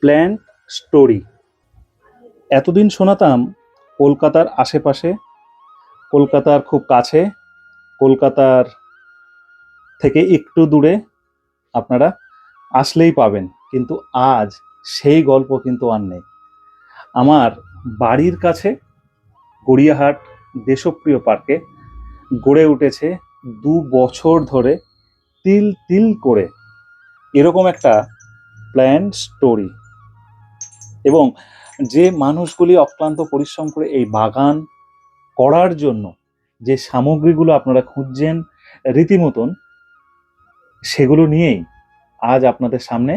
Plant story. এতদিন শোনাতাম কলকাতার আশেপাশে, কলকাতার খুব কাছে, কলকাতার থেকে একটু দূরে আপনারা আসলেই পাবেন। কিন্তু আজ সেই গল্প কিন্তু আর নেই। আমার বাড়ির কাছে গড়িয়াহাট দেশপ্রিয় পার্কে গড়ে উঠেছে দু বছর ধরে তিল তিল করে। এরকম একটা প্ল্যান স্টোরি। এবং যে মানুষগুলি অক্লান্ত পরিশ্রম করে এই বাগান করার জন্য যে সামগ্রীগুলো আপনারা খুঁজছেন রীতিমতন, সেগুলো নিয়েই আজ আপনাদের সামনে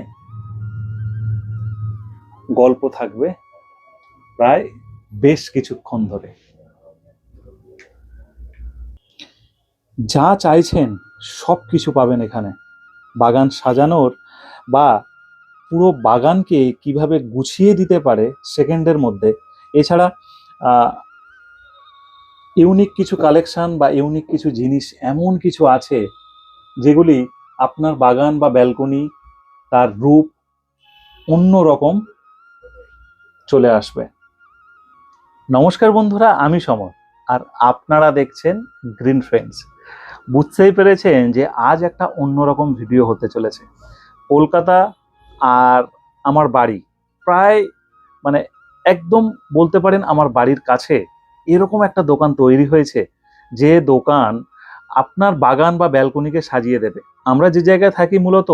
গল্প থাকবে প্রায় বেশ কিছুক্ষণ ধরে। যা চাইছেন সব কিছু পাবেন এখানে। বাগান সাজানোর বা পুরো বাগানকে কীভাবে গুছিয়ে দিতে পারে সেকেন্ডের মধ্যে। এছাড়া ইউনিক কিছু কালেকশন বা ইউনিক কিছু জিনিস এমন কিছু আছে যেগুলি আপনার বাগান বা ব্যালকনি তার রূপ অন্য রকম চলে আসবে। নমস্কার বন্ধুরা, আমি সমর আর আপনারা দেখছেন গ্রিন ফ্রেন্ডস বুঝতেই পেরেছেন যে আজ একটা অন্যরকম ভিডিও হতে চলেছে। কলকাতা আর আমার বাড়ি। প্রায় মানে একদম বলতে পারেন আমার বাড়ির কাছে এরকম একটা দোকান তৈরি হয়েছে যে দোকান আপনার বাগান বা ব্যালকনিকে সাজিয়ে দেবে। আমরা যে জায়গায় থাকি মূলত,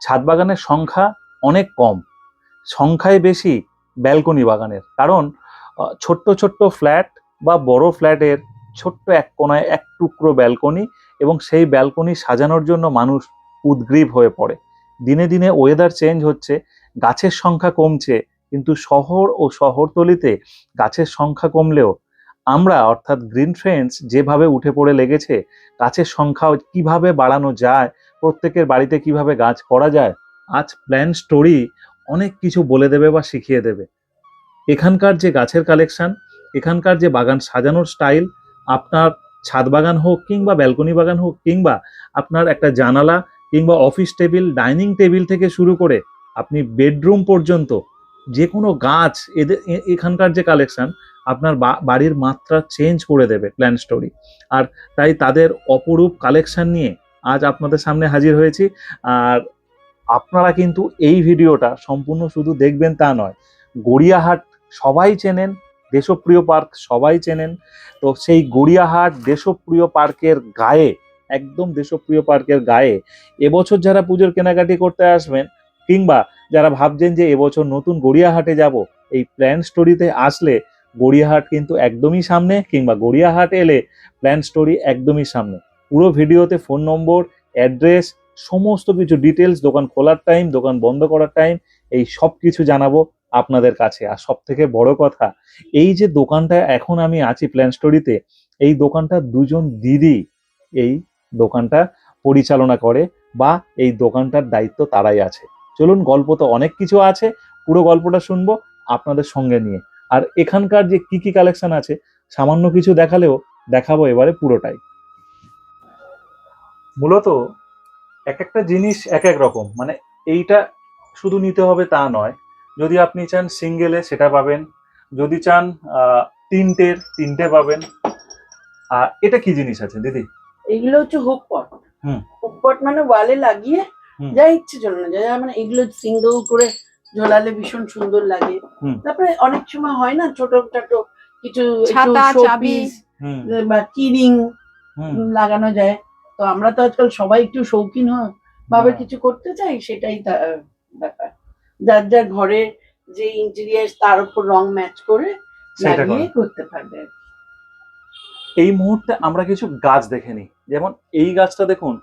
ছাদ বাগানের সংখ্যা অনেক কম। সংখ্যায় বেশি ব্যালকনি বাগানের। কারণ ছোট্ট ছোট্ট ফ্ল্যাট বা বড় ফ্ল্যাটের ছোট্ট এক কোনায় এক টুকরো ব্যালকনি এবং সেই ব্যালকনি সাজানোর জন্য মানুষ উদ্গ্রীব হয়ে পড়ে। দিনে দিনে ওয়েদার চেঞ্জ হচ্ছে, গাছের সংখ্যা কমছে, কিন্তু শহর ও শহরতলিতে গাছের সংখ্যা কমলেও আমরা, অর্থাৎ গ্রিন ফ্রেন্ডস যেভাবে উঠে পড়ে লেগেছে, গাছের সংখ্যা কীভাবে বাড়ানো যায়, প্রত্যেকের বাড়িতে কীভাবে গাছ করা যায়, আজ প্ল্যান স্টোরি অনেক কিছু বলে দেবে বা শিখিয়ে দেবে। এখানকার যে গাছের কালেকশন এখানকার যে বাগান সাজানোর স্টাইল আপনার ছাদ বাগান হোক কিংবা ব্যালকনি বাগান হোক কিংবা আপনার একটা জানালা কিংবা অফিস টেবিল ডাইনিং টেবিল থেকে শুরু করে আপনি বেডরুম পর্যন্ত যে কোনো গাছ, এদের এখানকার যে কালেকশন আপনার বাড়ির মাত্রা চেঞ্জ করে দেবে প্ল্যান স্টোরি আর তাই তাদের অপরূপ কালেকশন নিয়ে আজ আপনাদের সামনে হাজির হয়েছি। আর আপনারা কিন্তু এই ভিডিওটা সম্পূর্ণ শুধু দেখবেন তা নয়, গড়িয়াহাট সবাই চেনেন, দেশপ্রিয় পার্ক সবাই চেনেন। তো সেই গড়িয়াহাট দেশপ্রিয় পার্কের গায়ে একদম দেশপ্রিয় পার্কের গায়ে। এবছর যারা পুজোর কেনাকাটি করতে আসবেন, কিংবা যারা ভাবছেন যে এবছর নতুন গড়িয়াহাটে যাব, এই প্ল্যান স্টোরিতে আসলে গড়িয়াহাট কিন্তু একদমই সামনে, কিংবা গড়িয়াহাট এলে প্ল্যান স্টোরি একদমই সামনে। পুরো ভিডিওতে ফোন নম্বর অ্যাড্রেস সমস্ত কিছু ডিটেলস দোকান খোলার টাইম দোকান বন্ধ করার টাইম এই সব কিছু জানাব আপনাদের কাছে। আর সব থেকে বড় কথা, এই যে দোকানটা এখন আমি আছি প্ল্যান স্টোরিতে এই দোকানটা দুজন দিদি, এই দোকানটা পরিচালনা করে বা এই দোকানটার দায়িত্ব তারাই আছে। চলুন, গল্প তো অনেক কিছু আছে, পুরো গল্পটা শুনব আপনাদের সঙ্গে নিয়ে। আর এখানকার যে কি কি কালেকশন আছে, সামান্য কিছু দেখালেও দেখাবো এবারে পুরোটাই। মূলত এক একটা জিনিস এক এক রকম মানে এইটা শুধু নিতে হবে তা নয়। যদি আপনি চান সিঙ্গেলে সেটা পাবেন, যদি চান তিনটের তিনটে পাবেন। আর এটা কি জিনিস আছে, দিদি? এগুলো হচ্ছে হুক পট। হুক পট মানে ওয়ালে লাগিয়ে যা ইচ্ছে ঝোলানো যায়। মানে এগুলো সিঙ্গেল করে ঝোলালে ভীষণ সুন্দর লাগে। তারপরে অনেক সময় হয় না ছোট ছোট কিছু ছাতা, চাবি। বা কিরিং লাগানো যায়। তো আমরা তো আজকাল সবাই একটু শৌখিন হয় ভাবে হ্যাঁ। কিছু করতে চাই সেটাই ব্যাপার। যার যার ঘরে যে ইন্টেরিয়ার তার উপর রং ম্যাচ করে সেটা লাগিয়ে করতে পারবে এই মুহূর্তে আমরা কিছু গাছ দেখে নিই। যেমন এই গাছটা দেখুন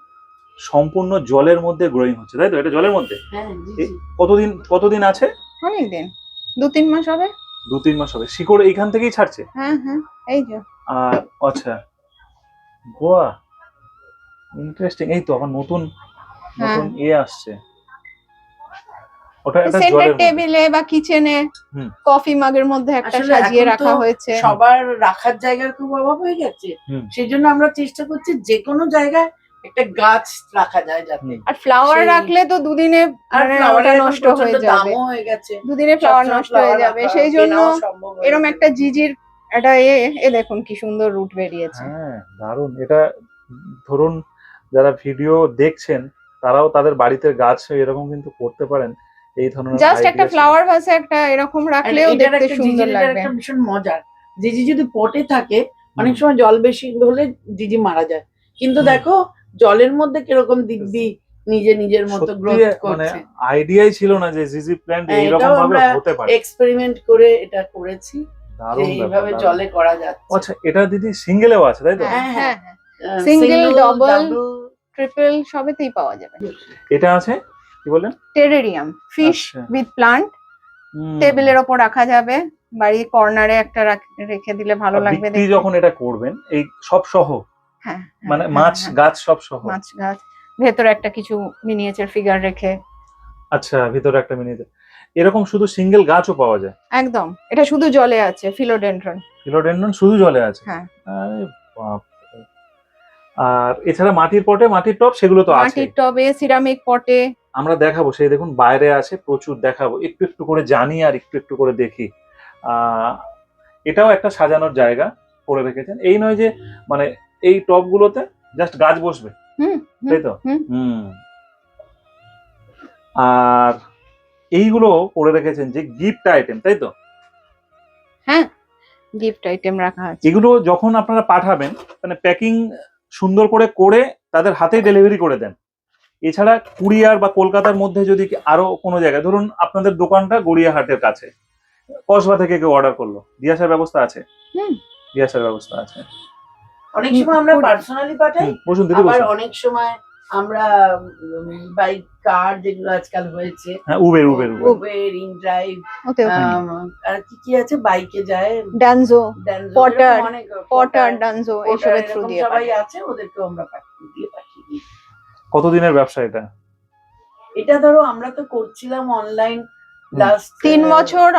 সম্পূর্ণ জলের মধ্যে গ্রোয়িং হচ্ছে তাই তো? এটা জলের মধ্যে? হ্যাঁ এ-। কতদিন কতদিন আছে? অনেক দিন দু তিন মাস হবে। দু তিন মাস হবে। শিকড় এইখান থেকেই ছাড়ছে? হ্যাঁ হ্যাঁ এই যে। আর আচ্ছা। গোয়া ইন্টারেস্টিং এই তো আবার নতুন নতুন ইয়ে আসছে। ওটা একটা সেন্টার টেবিলে বা কিচেনে। কফি মাগের মধ্যে একটা সাজিয়ে রাখা হয়েছে। সবার রাখার জায়গার খুব অভাব হয়ে গেছে। সেই জন্য আমরা চেষ্টা করছি যে কোনো জায়গায় একটা গাছ রাখা যায় যাতে। আর ফ্লাওয়ার রাখলে তো দুদিনে আর মানে ওটা নষ্ট হয়ে যাবে। দামও হয়ে গেছে। দুদিনে ফ্লাওয়ার নষ্ট হয়ে যাবে। সেই জন্য এরকম একটা জিজির একটা এ এ দেখুন কি সুন্দর রুট বেরিয়েছে। হ্যাঁ দারুণ। এটা ধরুন যারা ভিডিও দেখছেন তারাও তাদের বাড়িতে গাছ এরকম কিন্তু করতে পারেন। এই ধরনের জাস্ট একটা ফ্লাওয়ার ভাসে একটা এরকম রাখলেও দেখতে সুন্দর লাগবে। একটা ভীষণ মজার। জিজি যদি পটে থাকে অনেক সময় জল বেশি হলে জিজি মারা যায়। কিন্তু দেখো জলের মধ্যে কীরকম দিব্যি নিজে নিজের মতো গ্রোথ মানে করছে। আইডিয়াই ছিল না যে জিজি প্ল্যান্ট এইরকম ভাবে আমরা হতে পারে। এক্সপেরিমেন্ট করে এটা করেছি যে এইভাবে জলে করা যাচ্ছে। আচ্ছা এটা দিদি সিঙ্গেলেও আছে তাই তো? হ্যাঁ হ্যাঁ, double, double, ট্রিপল সবেতেই পাওয়া যাবে। এটা আছে? কি বললেন? টেরেরিয়াম ফিশ। উইথ প্লান্ট টেবিলের ওপর রাখা যাবে বাড়ির কর্নারে একটা রাখ- দিলে ভালো লাগবে বিক্রি যখন এটা করবেন এই সব সহ? হ্যাঁ হ্যাঁ, মানে হ্যাঁ, মাছ হ্যাঁ, গাছ সব সহ? মাছ গাছ। ভেতরে একটা কিছু মিনিয়েচার ফিগার রেখে। আচ্ছা ভিতরে একটা মিনিট এরকম শুধু সিঙ্গেল গাছও পাওয়া যায়? একদম। এটা শুধু জলে আছে ফিলোডেন্ড্রন ফিলোডেন্ড্রন শুধু জলে আছে? হ্যাঁ। আরে বাপ আর এছাড়া মাটির পটে মাটির টব সেগুলো তো আছে মাটির টবে সিরামিক পটে আমরা দেখাবো সেই দেখুন বাইরে আছে প্রচুর দেখাবো। একটু একটু করে জানি আর একটু একটু করে দেখি। এটাও একটা সাজানোর জায়গা করে রেখেছেন। এই নয় যে মানে এই টবগুলোতে জাস্ট গাছ বসবে। তাই তো। হুম। আর এইগুলো করে রেখেছেন যে গিফট আইটেম তাই তো? হ্যাঁ গিফট আইটেম রাখা আছে। এগুলো যখন আপনারা পাঠাবেন মানে প্যাকিং সুন্দর করে করে তাদের হাতেই ডেলিভারি করে দেন। এছাড়া কুরিয়ার বা কলকাতার মধ্যে যদি আরও কোনো জায়গায় ধরুন আপনাদের দোকানটা গড়িয়াহাটের কাছে কসবা থেকে কেউ অর্ডার করল দিয়ে আসার ব্যবস্থা আছে? হুম। দিয়ে আসার ব্যবস্থা আছে। অনেক সময় আমরা পার্সোনালি পাঠাই বসুন দিদি আবার বসুন। অনেক সময় আমরা বাই কার যেগুলো আজকাল হয়েছে হ্যাঁ Uber Uber Uber Uber in drive আর কি কি আছে? বাইকে যায়। ডানজো পটার Potter, ডানজো এসবের থ্রু দিয়ে সবাই আছে ওদেরকেও আমরা পাঠিয়ে পাঠিয়ে দিই। কতদিনের ব্যবসা এটা? এটা ধরো আমরা তো করছিলাম অনলাইন লাস্ট তিন বছর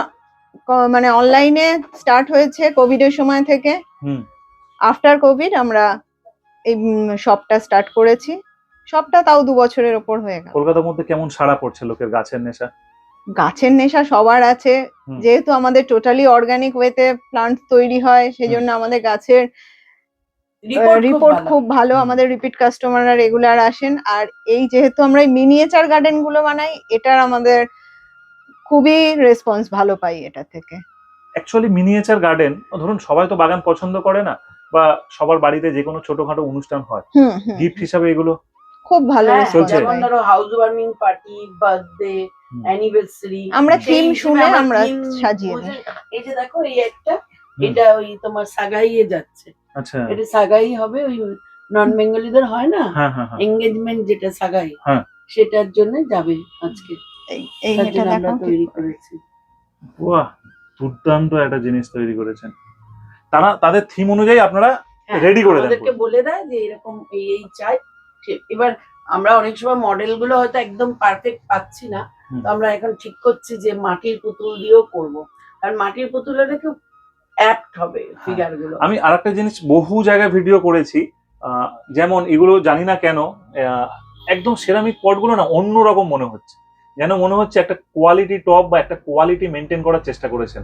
মানে অনলাইনে স্টার্ট হয়েছে কোভিড এর সময় থেকে। আফটার কোভিড আমরা এই শপটা স্টার্ট করেছি। শপটা তাও দু বছরের ওপর হয়ে গেল। কলকাতার মধ্যে কেমন সাড়া পড়ছে লোকের গাছের নেশা? গাছের নেশা সবার আছে। যেহেতু আমাদের টোটালি অর্গানিক ওয়েতে প্লান্ট তৈরি হয় সেই জন্য আমাদের গাছের রিপোর্ট খুব ভালো। আমাদের রিপিট কাস্টমাররা রেগুলার আসেন। আর এই যেহেতু আমরা মিনিয়েচার গার্ডেনগুলো বানাই এটার আমাদের খুবই রেসপন্স ভালো পাই এটা থেকে। অ্যাকচুয়ালি মিনিয়েচার গার্ডেন ধরুন সবাই তো বাগান পছন্দ করে না বা সবার বাড়িতে যে কোনো ছোটখাটো অনুষ্ঠান হয়। গিফট হিসাবে এগুলো খুব ভালো হ্যাঁ, চলছে। যেমন ধরো house warming party birthday anniversary আমরা থিম শুনে আমরা সাজিয়ে দিই। এই যে দেখো এই একটা এটা ওই তোমার সাগাইয়ে যাচ্ছে। আচ্ছা। এটা সাগাই হবে ওই নন বেঙ্গলিদের হয় না? হ্যাঁ হ্যাঁ হ্যাঁ। এঙ্গেজমেন্ট যেটা সাগাই হ্যাঁ। সেটার জন্য যাবে আজকে। এই- এই এটা আমরা দেখো তৈরি করেছি। বাহ দুর্দান্ত একটা জিনিস তৈরি করেছেন। তারা তাদের থিম অনুযায়ী আপনারা হ্যাঁ, Ready করে দেন পুরো। বলে দেয় যে এরকম এই এই চাই। সে- এবার আমরা অনেক সময় মডেলগুলো হয়তো একদম পারফেক্ট পাচ্ছি না। তো আমরা এখন ঠিক করছি যে মাটির পুতুল দিয়েও করব। কারণ মাটির পুতুল হলে খুব অ্যাপ্ট হবে ফিগারগুলো আমি আর একটা জিনিস বহু জায়গায় ভিডিও করেছি আহ, যেমন এগুলো জানি না কেন আহ, একদম সেরামিক পটগুলো না অন্যরকম মনে হচ্ছে। যেন মনে হচ্ছে একটা কোয়ালিটি টপ বা একটা কোয়ালিটি মেনটেন করার চেষ্টা করেছেন।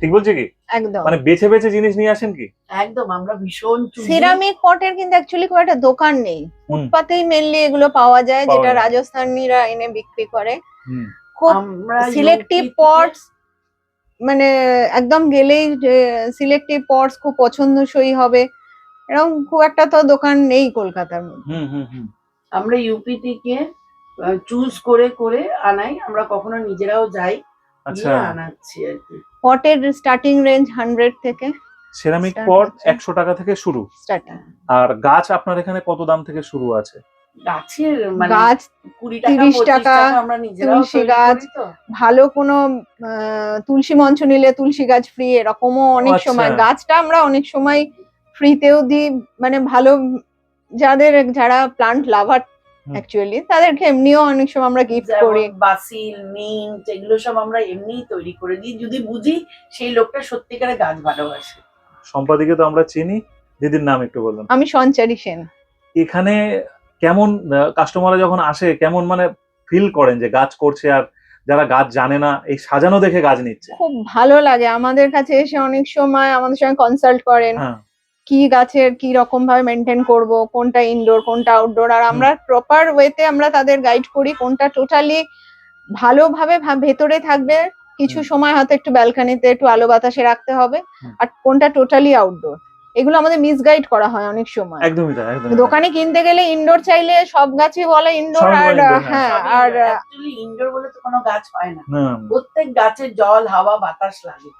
ঠিক বলছে কি? একদম। মানে বেছে বেছে জিনিস নিয়ে আসেন কি? একদম আমরা ভীষণ সিরামিক পটের কিন্তু অ্যাকচুয়ালি খুব একটা দোকান নেই। ফুটপাতেই মেনলি এগুলো পাওয়া যায় যেটা। রাজস্থানীরা এনে বিক্রি করে। খুব আমরা সিলেক্টিভ পটস মানে একদম গেলেই সিলেক্টিভ পটস খুব পছন্দসই হবে। এরকম খুব একটা তো দোকান নেই কলকাতার মধ্যে। হুম হুম হুম। আমরা ইউপি থেকে চুজ করে করে আনাই। আমরা কখনো নিজেরাও যাই আচ্ছা। আনাচ্ছি আর কি। পটের স্টার্টিং রেঞ্জ হান্ড্রেড থেকে সেরামিক পট। একশো টাকা থেকে শুরু। স্টার্টিং আর গাছ আপনার এখানে কত দাম থেকে শুরু আছে? গাছের মানে গাছ কুড়ি টাকা 30 টাকা, তুলসী গাছ, ভালো কোনো আহ, তুলসী মঞ্চ নিলে তুলসী গাছ ফ্রি এরকমও অনেক আচ্ছা। সময় গাছটা আমরা অনেক সময় ফ্রিতেও দিই মানে ভালো যাদের যারা প্লান্ট লাভার অ্যাকচুয়ালি তাদেরকে এমনিও অনেক সময় আমরা গিফট করি। বাসিল মিন্ট এগুলো সব আমরা এমনিই তৈরি করে দিই। যদি বুঝি সেই লোকটা সত্যিকারে গাছ ভালোবাসে। সম্পাদিকে তো আমরা চিনি। দিদির নাম একটু বলুন। আমি সঞ্চারী সেন। এখানে কেমন কাস্টমাররা যখন আসে কেমন মানে ফিল করেন যে গাছ করছে আর যারা গাছ জানে না এই সাজানো দেখে গাছ নিচ্ছে? খুব ভালো লাগে। আমাদের কাছে এসে অনেক সময় আমাদের সঙ্গে কনসাল্ট করেন হ্যাঁ। কি গাছের কি রকম ভাবে মেনটেন করব কোনটা ইনডোর কোনটা আউটডোর আর আমরা প্রপার ওয়েতে আমরা তাদের গাইড করি কোনটা টোটালি ভালোভাবে ভেতরে থাকবে। কিছু সময় হয়তো একটু ব্যালকনিতে একটু আলো বাতাসে রাখতে হবে আর কোনটা টোটালি আউটডোর এগুলো আমাদের মিসগাইড করা হয় অনেক সময়। একদমই তাই একদমই তাই। দোকানে কিনতে গেলে ইনডোর চাইলে সব গাছই বলে ইনডোর আর হ্যাঁ। হ্যাঁ, আর অ্যাকচুয়ালি ইনডোর বলে তো কোনো গাছ হয় না। প্রত্যেক গাছে জল হাওয়া বাতাস লাগে।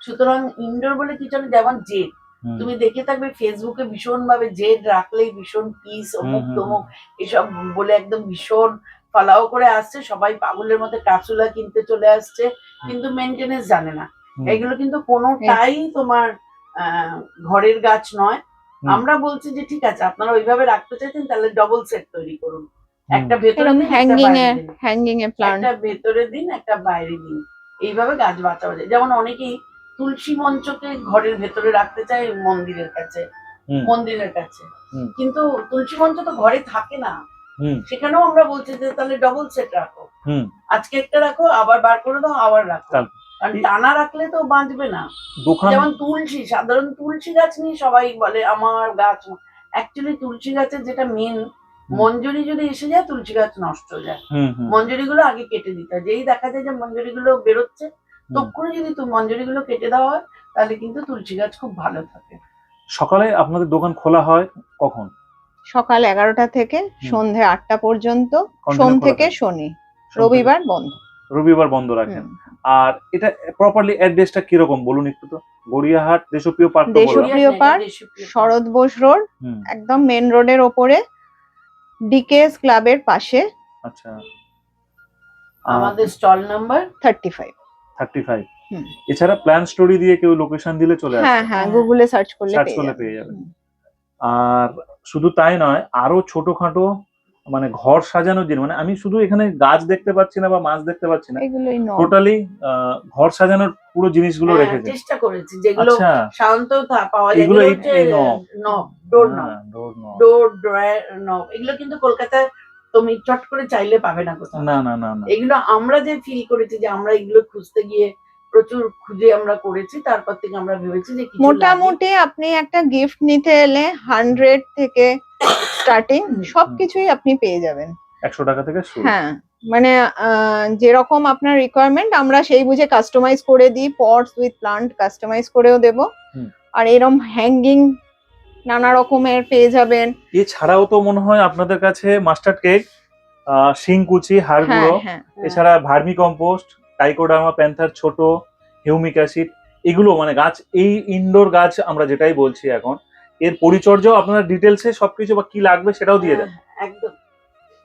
সুতরাং ইনডোর বলে কিছু না যেমন জেড তুমি দেখে থাকবে ফেসবুকে ভীষণ ভাবে জেড রাখলেই ভীষণ পিস অমুক তমুক এসব বলে একদম ভীষণ ফালাও করে আসছে। সবাই পাগলের মধ্যে ক্যাপসুলা কিনতে চলে আসছে। কিন্তু মেনটেনেন্স জানে না। এগুলো কিন্তু কোনোটাই তোমার ঘরের গাছ নয়। আমরা বলছি যে ঠিক আছে আপনারা ওইভাবে রাখতে চাইছেন তাহলে ডবল সেট তৈরি করুন। একটা ভেতরে hanging a hanging a plant একটা ভেতরে দিন একটা বাইরে দিন। এইভাবে গাছ বাঁচানো যায়। যেমন অনেকেই তুলসী মঞ্চকে ঘরের ভেতরে রাখতে চায় মন্দিরের কাছে মন্দিরের কাছে। কিন্তু তুলসী মঞ্চ তো ঘরে থাকে না। সেখানেও আমরা বলছি যে তাহলে ডবল সেট রাখো। আজকে একটা রাখো আবার বার করে দাও আবার রাখো। কারণ টানা রাখলে তো বাঁচবে না। দোকান যেমন তুলসী সাধারণ তুলসী গাছ নিয়ে সবাই বলে আমার গাছ অ্যাকচুয়ালি তুলসী গাছের যেটা মেন মঞ্জুরি যদি এসে যায় তুলসী গাছ নষ্ট হয়ে যায়। মঞ্জুরি গুলো আগে কেটে দিতে হয়। যেই দেখা যায় যে মঞ্জুরি গুলো বেরোচ্ছে তক্ষুনি যদি মঞ্জুরি গুলো কেটে দেওয়া হয় তাহলে কিন্তু তুলসী গাছ খুব ভালো থাকে। সকালে আপনাদের দোকান খোলা হয় কখন? সকাল এগারোটা থেকে সন্ধে আটটা পর্যন্ত সোম থেকে শনি। রবিবার বন্ধ। রবিবার বন্ধ রাখেন। আর এটা প্রপারলি অ্যাড্রেসটা কীরকম? বলুন একটু তো। গড়িয়াহাট দেশপ্রিয় পার্ক তো দেশপ্রিয়- পার্ক, শরৎ বোস রোড একদম মেন রোডের ওপরে ডিকেএস ক্লাবের পাশে। আচ্ছা। আমাদের stall number thirty five thirty five hmm. এছাড়া প্ল্যান স্টোরি দিয়ে কেউ লোকেশন দিলে চলে আসে। হ্যাঁ হ্যাঁ গুগলে সার্চ করলে সার্চ পেয়ে করলে পেয়ে যাবে। আর শুধু তাই নয় আরও ছোটখাটো মানে ঘর সাজানোর জিনিস মানে আমি শুধু এখানে গাছ দেখতে পাচ্ছি না বা মাছ দেখতে পাচ্ছি না টোটালি ঘর সাজানোর পুরো জিনিসগুলো হ্যাঁ, রেখেছে। চেষ্টা করেছি যেগুলো আচ্ছা। থা- পাওয়া যায় এগুলো এই- নব ডোর নব। ডোর নব এগুলো কিন্তু কলকাতায় তুমি চট করে চাইলে পাবে না কোথাও। না না না না। এগুলো আমরা যে ফিল করেছি যে আমরা এগুলো খুঁজতে গিয়ে প্রচুর খুঁজে আমরা করেছি তারপর থেকে আমরা ভেবেছি যে কিছু মোটামুটি আপনি একটা গিফট নিতে এলে হান্ড্রেড থেকে স্টার্টিং সবকিছুই আপনি পেয়ে যাবেন। একশো টাকা থেকে শুরু। হ্যাঁ মানে আহ, যেরকম আপনার রিকোয়ারমেন্ট আমরা সেই বুঝে কাস্টমাইজ করে দিই পটস উইথ প্লান্ট কাস্টমাইজ করেও দেব। আর এরম হ্যাঙ্গিং নানা রকমের পেয়ে যাবেন। এছাড়াও তো মনে হয় আপনাদের কাছে মাস্টার্ড কেক শিংকুচি হ্যাঁ হাড়গুঁড়ো হ্যাঁ লাভ- এছাড়া ভার্মি কম্পোস্ট টাইকোডার্মা প্যান্থার ছোট হিউমিক অ্যাসিড এগুলো মানে গাছ এই ইনডোর গাছ আমরা যেটাই বলছি এখন এর পরিচর্যাও আপনারা ডিটেলসে সবকিছু বা কি লাগবে সেটাও দিয়ে দেন। হ্যাঁ, একদম।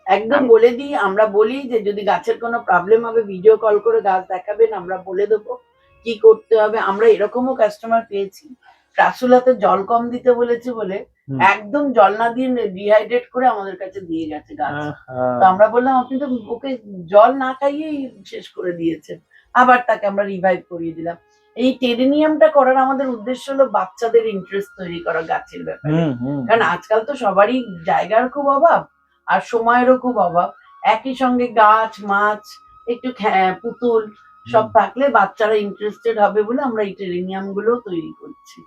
একদম বলে দিই আমরা বলি যে যদি গাছের কোনো প্রবলেম হবে ভিডিও কল করে গাছ দেখাবেন আমরা বলে দেবো কি করতে হবে। আমরা এরকমও কাস্টমার পেয়েছি। ক্রাসুলাতে জল কম দিতে বলেছে বলে একদম জল না দিয়ে ডিহাইড্রেট করে আমাদের কাছে দিয়ে গেছে গাছ। তো আমরা বললাম আপনি তো ওকে জল না খাইয়েই শেষ করে দিয়েছেন। আবার তাকে আমরা রিভাইভ করিয়ে দিলাম। এই টেরেনিয়ামটা করার আমাদের উদ্দেশ্য হলো বাচ্চাদের ইন্টারেস্ট তৈরি করা গাছের ব্যাপারে। কারণ আজকাল তো সবারই জায়গার খুব অভাব আর সময়েরও খুব অভাব। একই সঙ্গে গাছ মাছ একটু পুতুল সব থাকলে বাচ্চারা ইন্টারেস্টেড হবে বলে আমরা এই টেরেনিয়ামগুলো তৈরি করছি।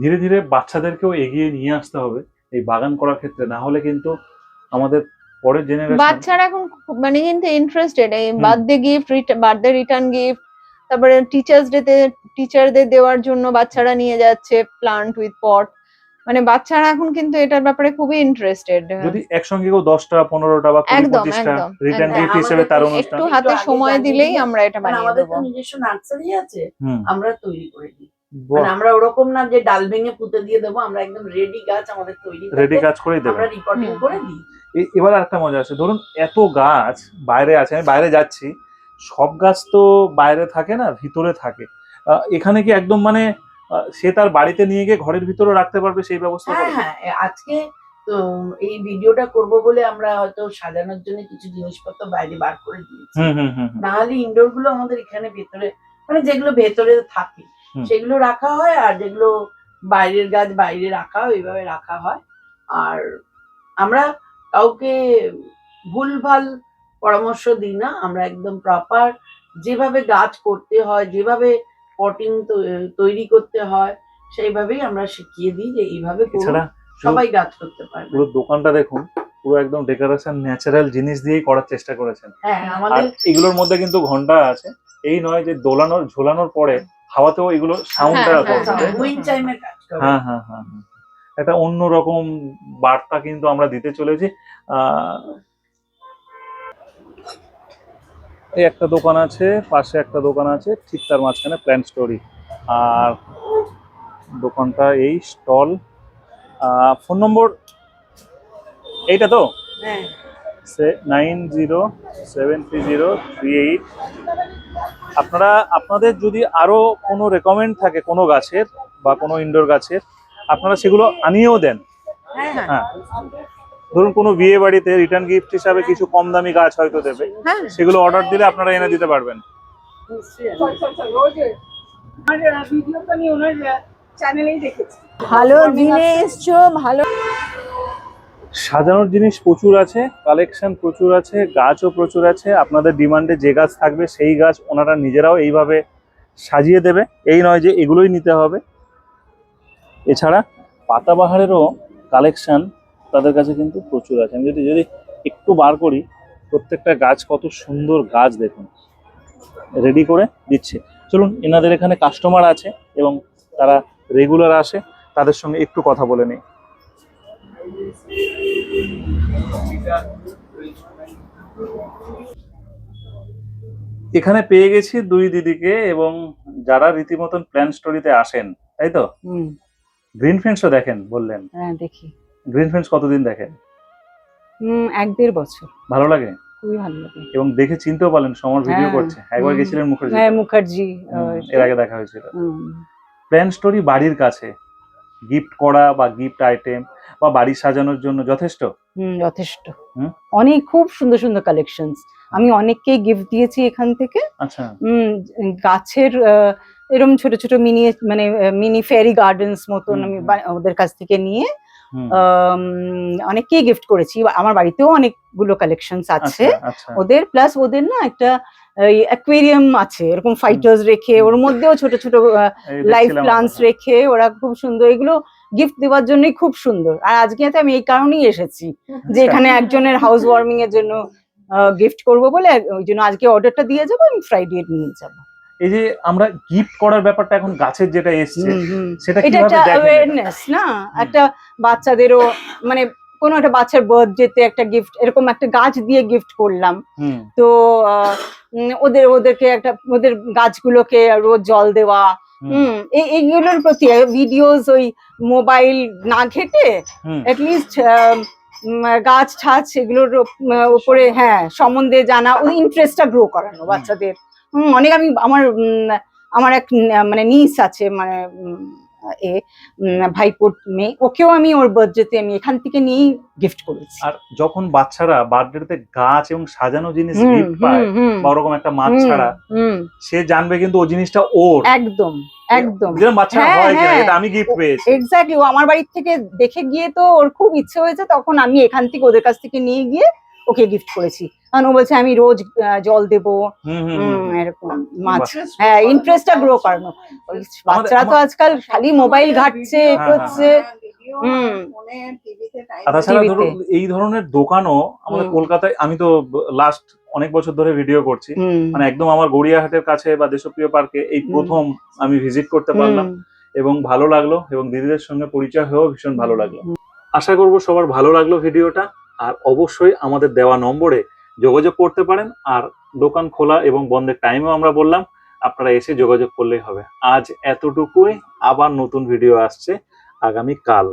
ধীরে ধীরে বাচ্চাদেরকেও এগিয়ে নিয়ে আসতে হবে এই বাগান করার ক্ষেত্রে। না হলে কিন্তু আমাদের পরের জেনারেশন বাচ্চারা এখন মানে কিন্তু ইন্টারেস্টেড এই birthday gift birthday return gift তারপরে টিচার্স ডে তে টিচারদের দেওয়ার জন্য বাচ্চারা নিয়ে যাচ্ছে প্লান্ট উইথ পট মানে বাচ্চারা এখন কিন্তু এটার ব্যাপারে খুবই ইন্টারেস্টেড যদি একসঙ্গে কেউ দশটা পনেরোটা বা কুড়ি একদম, পঁচিশটা একদম, রিটার্ন গিফট হিসেবে তার অনুষ্ঠান। একটু হাতে সময় দিলেই আমরা এটা মানে বানিয়ে আমাদের দেবো। তো নিজস্ব নার্সারি আছে আমরা তৈরি করে দিই। মানে আমরা ওরকম না যে ডাল ভেঙে পুঁতে দিয়ে দেবো আমরা একদম রেডি গাছ আমাদের তৈরি রেডি। কাজ করেই দেবেন আমরা রিপোর্টিং করে দিই এবার একটা মজা আছে ধরুন এত গাছ বাইরে আছে আমি বাইরে যাচ্ছি সব গাছ তো বাইরে থাকে না ভিতরে থাকে আহ, এখানে কি একদম মানে আহ, সে তার বাড়িতে নিয়ে গিয়ে ঘরের ভিতরে রাখতে পারবে সেই ব্যবস্থা হ্যাঁ হ্যাঁ আজকে তো এই ভিডিওটা করব বলে আমরা হয়তো সাজানোর জন্য কিছু জিনিসপত্র বাইরে বার করে দিয়েছি হুম হুম হুম হুম। না হলে ইনডোরগুলো আমাদের এখানে ভেতরে মানে যেগুলো ভেতরে থাকে। সেগুলো রাখা হয় আর যেগুলো বাইরের গাছ বাইরে রাখা হয় এইভাবে রাখা হয়। আর আমরা কাউকে ভুলভাল পরামর্শ দিই না আমরা একদম প্রপার যেভাবে গাছ করতে হয় যেভাবে পটিং তৈরি করতে হয় সেইভাবেই আমরা শিখিয়ে দিই যে এইভাবে সবাই গাছ করতে পারবে। পুরো দোকানটা দেখুন পুরো একদম ডেকোরেশন ন্যাচারাল জিনিস দিয়েই করার চেষ্টা করেছেন। হ্যাঁ আমাদের এগুলোর মধ্যে কিন্তু ঘণ্টা আছে। এই নয় যে দোলানোর ঝোলানোর পরে হাওয়াতেও এগুলো সাউন্ডটা হ্যাঁ, হ্যাঁ, হ্যাঁ। হ্যাঁ হ্যাঁ হ্যাঁ। একটা অন্যরকম বার্তা কিন্তু আমরা দিতে চলেছি। আহ, এই একটা দোকান আছে পাশে একটা দোকান আছে ঠিক তার মাঝখানে প্ল্যান স্টোরি আর দোকানটা এই স্টল। ফোন নম্বর এইটা তো? হ্যাঁ। Nine zero seven three zero three eight. আপনারা আপনাদের যদি আরও কোনো রেকমেন্ড থাকে কোনো গাছের বা কোনো ইনডোর গাছের আপনারা সেগুলো আনিয়েও দেন। হ্যাঁ হ্যাঁ। হ্যাঁ। ধরুন কোনো বিয়ে বাড়িতে রিটার্ন গিফট হিসাবে কিছু কম দামি গাছ হয়তো দেবে। হ্যাঁ। সেগুলো অর্ডার দিলে আপনারা এনে দিতে পারবেন। ভালো দিনে এসছো ভালো সাজানোর জিনিস প্রচুর আছে কালেকশন প্রচুর আছে, গাছও প্রচুর আছে। আপনাদের ডিমান্ডে যে গাছ থাকবে, সেই গাছ ওনারা নিজেরাও এইভাবে সাজিয়ে দেবে। এই নয় যে এগুলোই নিতে হবে। এছাড়া পাতাবাহারেরও কালেকশন তাদের কাছে কিন্তু প্রচুর আছে। আমি যদি যদি একটু বার করি, প্রত্যেকটা গাছ কত সুন্দর গাছ দেখুন। রেডি করে দিচ্ছে। চলুন, এনাদের এখানে কাস্টমার আছে এবং তারা রেগুলার আসে, তাদের সঙ্গে একটু কথা বলে নিই। এখানে পেয়ে গেছি দুই দিদিকে এবং যারা রীতিমতন প্ল্যান স্টোরিতে আসেন তাই তো? গ্রিন ফ্রেন্ডসও দেখেন বললেন। হ্যাঁ দেখি। গ্রিন ফ্রেন্ডস কতদিন দেখেন? হুম এক দেড় বছর। ভালো লাগে? খুবই ভালো লাগে। এবং দেখে চিনতেও পারলেন সমর ভিডিও হ্যাঁ, করছে। একবার গেছিলেন মুখার্জি হ্যাঁ মুখার্জি এর আগে দেখা হয়েছিল। প্ল্যান স্টোরি বাড়ির কাছে। গিফট করা বা গিফট আইটেম বা বাড়ি সাজানোর জন্য যথেষ্ট? হুম যথেষ্ট? অনেক খুব সুন্দর সুন্দর কালেকশনস আমি অনেককেই গিফট দিয়েছি এখান থেকে। আচ্ছা। গাছের এরম ছোট ছোট মিনি মানে মিনি ফেরি গার্ডেন্স মতন আমি ওদের কাছ থেকে নিয়ে অনেককেই গিফট করেছি। আমার বাড়িতেও অনেকগুলো কালেকশনস আছে। আচ্ছা আচ্ছা। ওদের প্লাস ওদের না একটা অ্যাকুয়ারিয়াম আছে এরকম ফাইটার্স রেখে ওর মধ্যেও ছোট ছোট লাইফ প্লান্টস রেখে ওরা খুব সুন্দর এগুলো গিফট দেওয়ার জন্যই খুব সুন্দর আর আজকে আমি এই কারণেই এসেছি যে আচ্ছা। এখানে একজনের হাউস ওয়ার্মিং এর জন্য গিফট করব বলে ওই জন্য আজকে অর্ডারটা দিয়ে যাব আমি ফ্রাইডে নিয়ে যাব এই যে আমরা গিফট করার ব্যাপারটা এখন গাছের যেটা এসছে। সেটা কীভাবে একটা দেখেন এটা? অ্যাওয়ারনেস না একটা বাচ্চাদেরও মানে কোনো একটা বাচ্চার বার্থডেতে একটা গিফট এরকম একটা গাছ দিয়ে গিফট করলাম। হুম। তো ওদের ওদেরকে একটা ওদের গাছগুলোকে রোজ জল দেওয়া হুম, হুম এই- এইগুলোর প্রতি ভিডিওস ওই মোবাইল না ঘেটে অ্যাটলিস্ট গাছ ঠাছ এগুলোর উপরে হ্যাঁ সম্বন্ধে জানা ওই ইন্টারেস্টটা গ্রো করানো বাচ্চাদের। হুম, অনেক আমি আমার আমার এক মানে নিস আছে মানে এ ভাইপোর মেয়ে ওকেও আমি ওর বার্থডেতে আমি এখান থেকে নিয়েই গিফট করেছি। আর যখন বাচ্চারা বার্থডেতে গাছ এবং সাজানো জিনিস গিফট পায় বা ওরকম একটা মাছ ছাড়া সে জানবে কিন্তু ও জিনিসটা ওর। একদম একদম। যেরকম হ্যাঁ, হয়। এটা আমি গিফট পেয়েছি। এক্স্যাক্টলি ও আমার বাড়ির থেকে দেখে গিয়ে তো ওর খুব ইচ্ছে হয়েছে তখন আমি এখান থেকে ওদের কাছ থেকে নিয়ে গিয়ে ওকে গিফট করেছি। কারণ ও বলছে আমি রোজ জল দেবো। এরকম মাছ। হ্যাঁ ইন্টারেস্টটা। গ্রো করানো বাচ্চারা তো আজকাল খালি মোবাইল ঘাটছে এ হ্যাঁ, করছে। আর তাছাড়া ধরুন এই ধরনের দোকানও আমাদের কলকাতায় আমি তো লাস্ট অনেক বছর ধরে ভিডিও করছি। মানে একদম আমার গড়িয়াহাটের কাছে বা দেশপ্রিয় পার্কে এই প্রথম আমি ভিজিট করতে পারলাম। এবং ভালো লাগল এবং দিদিদের সঙ্গে পরিচয় হয়েও ভীষণ ভালো লাগল। আশা করব সবার ভালো লাগল ভিডিওটা আর অবশ্যই আমাদের দেওয়া নম্বরে যোগাযোগ করতে পারেন আর দোকান খোলা এবং বন্ধের টাইমও আমরা বললাম, আপনারা এসে যোগাযোগ করলেই হবে। আজ এতটুকুই, আবার নতুন ভিডিও আসছে আগামী কাল